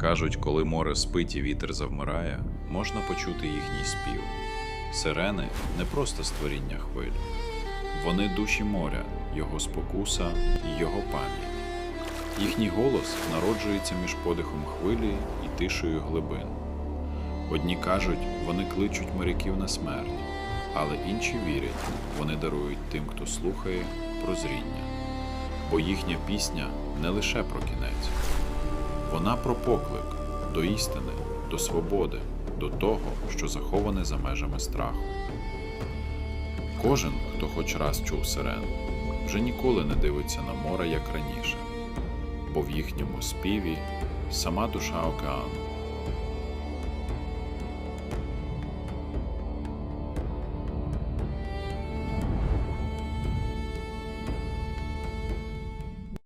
Кажуть, коли море спить і вітер завмирає, можна почути їхній спів. Сирени не просто створіння хвиль. Вони душі моря, його спокуса і його пам'ять. Їхній голос народжується між подихом хвилі і тишею глибин. Одні кажуть, вони кличуть моряків на смерть, але інші вірять, вони дарують тим, хто слухає, прозріння. Бо їхня пісня не лише про кінець, вона про поклик до істини, до свободи, до того, що заховане за межами страху. Кожен, хто хоч раз чув сирен, вже ніколи не дивиться на море, як раніше, бо в їхньому співі сама душа океану.